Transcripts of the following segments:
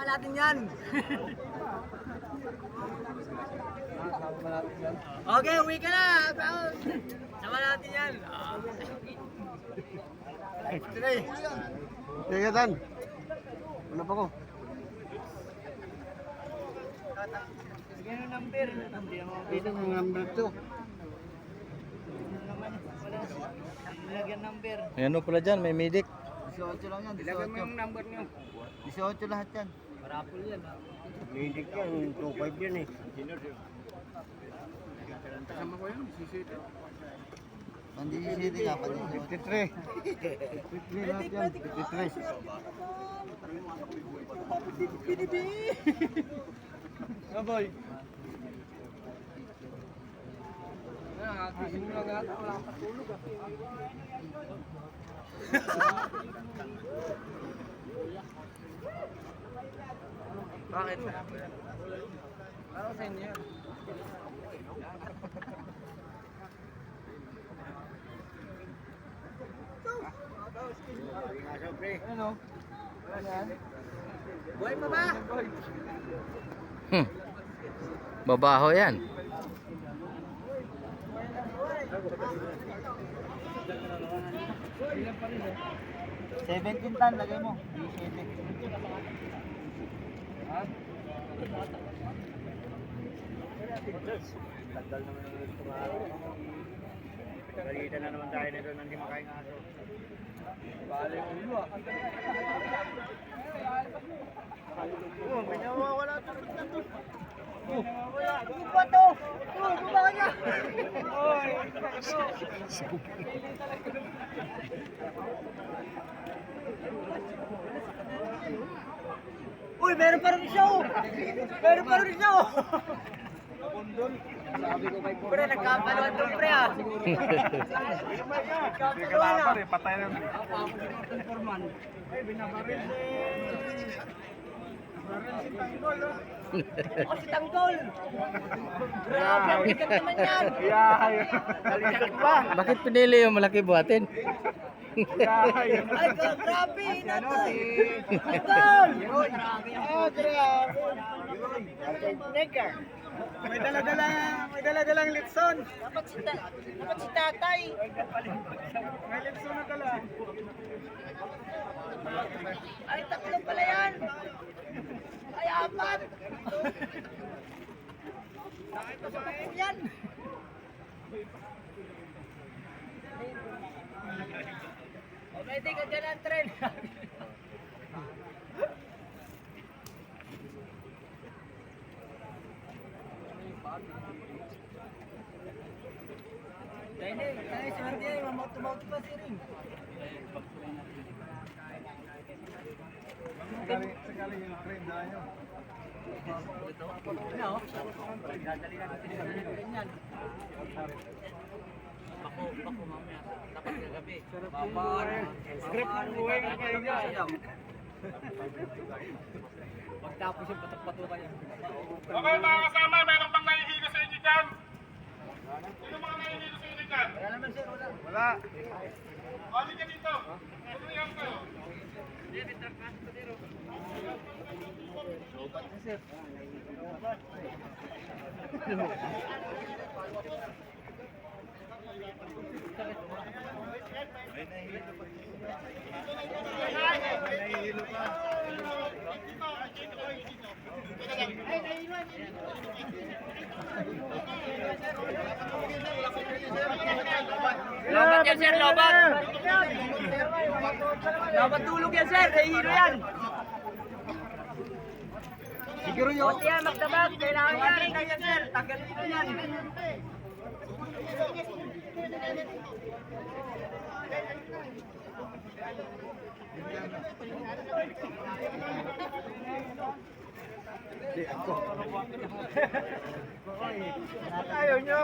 Sama natin yan. okay, uwi ka na. Sama natin yan. Tuloy. Sige, Tan. Wala pa ko. Sige yung number. Ito yung number 2. Nilagyan number. May ano pala dyan, may medic. 18 lang yan. Ilagay mo yung number niyo. 18 lahat yan. Marapol yan. ha? Medic yan. 2.5 yan eh. Kasama ko yun. Sisito. Pandi city ka, pandi 53. 53 lahat yan. 53. Aboy. Nakakising mo lang ata. Wala kang patulog. Bakit? Para sa inyo. yan. Ano? Buhay pa ba? Hmm. Babaho yan. Ilan pa rin. 17 tan, lagay mo. 17. Ha? Tagal naman tumaro. Balita na naman tayo nito nang di makain aso. Bale yung ulo ah. Oh, may nawawala to. Oh, ano ba to? Oh, baba ka niya. Oy, Uy, meron pa rin siya oh. Meron pa rin siya oh. Pre, nagkapaluan to pre ah. Nagkapaluan ah. patay na. Ay, binabaril si... Baril si Tanggol, oh. Ako si Tanggol. Grabe, ang bigat naman yan. Yahay. Talisod pa. Bakit pinili yung malaki buhatin? Yahay. Ay, gra- grabe, inatay. Tanggol. Ah, grabe. Nigger. May dala-dala, may dala-dalang litson. Dapat si, ta dapat si tatay. May litson na dala. Ay, tatlo pala yan. Ay, apat. Nakita sa yan. Okay, di ka dyan ang tren. Eh, dahil si Mardia, mamot-mamot pa si Ring. Sakali yung train dala nyo. Ano? Dadali natin sa ganyan. Mamaya. Dapat kagabi. Babar. Script ng buhay ka kayo niya. Pagtapos yung patok-patukan yan. Okay mga kasama, meron bang nahihilo sa inyo dyan? Sino mga nahihilo sa inyo dyan? Wala naman sir, wala. Wala. Balik ka dito. Tuloyan kayo. Lobat yan sir, lobat. Lobat tulog yan sir, nahihilo yan. Siguro yung... Buti yan, magdamag. Kailangan yan. Ganyan sir, tagal dito yan. Ayaw nyo.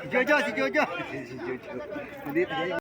Si Jojo, si Jojo. Si Jojo. Nandito.